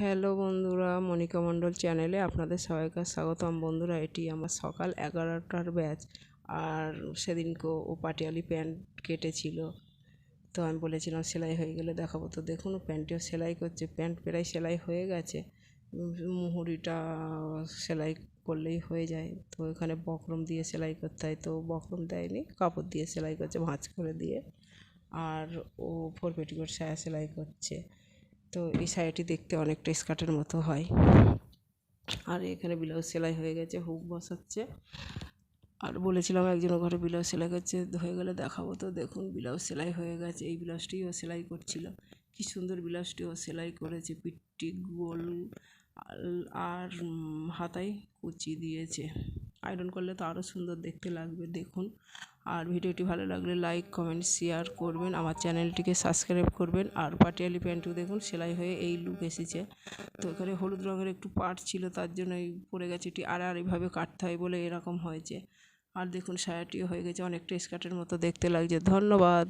Hello বন্ধুরা, মনিকা মণ্ডল চ্যানেলে আপনাদের সবাইকে স্বাগতম। বন্ধুরা, এটি আমার সকাল এগারোটার ব্যাচ আর সেদিনকে ও পাটিয়ালি প্যান্ট কেটেছিল। তো আমি বলেছিলাম সেলাই হয়ে গেলে দেখাবো। তো দেখুন প্যান্টটিও সেলাই করছে। প্যান্ট প্রায় সেলাই হয়ে গেছে। মুহুরিটা সেলাই করলেই হয়ে যায়। তো এখানে বক্রম দিয়ে সেলাই করতে হয়। তো বকরম দেয়নি, কাপড় দিয়ে সেলাই করছে, ভাঁজ করে দিয়ে। আর ও ফোর পেটিকোট সায়া সেলাই করছে। তো এই শাড়িটি দেখতে অনেকটা স্কার্টের মতো হয়। আর এখানে ব্লাউজ সেলাই হয়ে গেছে, হুক বসাচ্ছে। আর বলেছিলাম একজনের ঘরে ব্লাউজ সেলাই করছে, হয়ে গেলে দেখাবো তো। দেখুন, ব্লাউজ সেলাই হয়ে গেছে। এই ব্লাউজটিও সেলাই করছিল কি সুন্দর ব্লাউজটিও সেলাই করেছে। পিঠটি গোল, আর হাতায় কুচি দিয়েছে। আয়রন করলে তো আরও সুন্দর দেখতে লাগবে, দেখুন। আর ভিডিওটি ভালো লাগলে লাইক কমেন্ট শেয়ার করবেন। আমার চ্যানেলটিকে সাবস্ক্রাইব করবেন। আর পাটিয়ালি প্যান্টও দেখুন, সেলাই হয়ে এই লুক এসেছে। তো এখানে হলুদ রঙের একটু পাট ছিল, তার জন্য এই পড়ে গেছে এটি আর আর এইভাবে কাটতে হয় বলে এরকম হয়েছে। আর দেখুন, সায়াটিও হয়ে গেছে, অনেকটা স্কার্টের মতো দেখতে লাগছে। ধন্যবাদ।